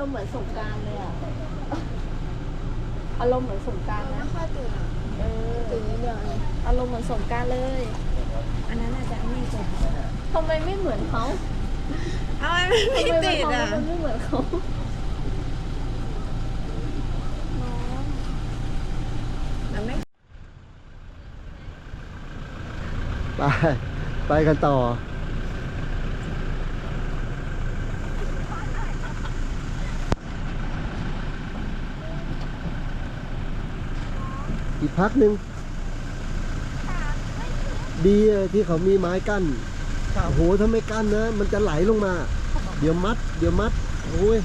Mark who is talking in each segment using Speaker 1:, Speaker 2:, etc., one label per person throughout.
Speaker 1: ารมณ์เหมือนสงกรารเลยอะอารมณ์เหมือนสงกรารนะ
Speaker 2: ค่อยตื่นอะ
Speaker 1: เออ
Speaker 2: ตื่นนิดเดียวเอง
Speaker 1: อารมณ์เหมือนสงกรารเลย
Speaker 2: อันนั้นอาจจะไม่จบ
Speaker 1: ทำไมไม่เหมือนเขา
Speaker 2: เอาไม่ไม่
Speaker 1: ทำไม
Speaker 2: ติด
Speaker 1: มา
Speaker 2: อะ
Speaker 1: ทำแล้วมันไม่เหมือนเขา
Speaker 2: มันไม่
Speaker 3: ไป ไปกันต่อ อีกพักหนึ่งดีอะที่เขามีไม้กั้นโอ้โหถ้าไม่กั้นนะ มันจะไหลลงมา เดี๋ยวมัด เดี๋ยวมัดโอ้ย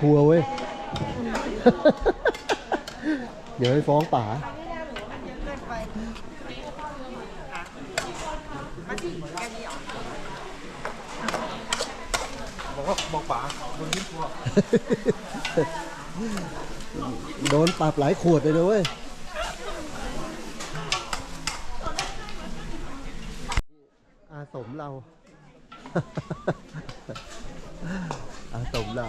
Speaker 3: กลัวเว้ย เดี๋ยวให้ฟ้องป๋า
Speaker 4: บอกว่าบอกป๋าบนที่ครัว
Speaker 3: โดนปรับหลายขวดเลยนะเว้ยอาสมเราอาสมเรา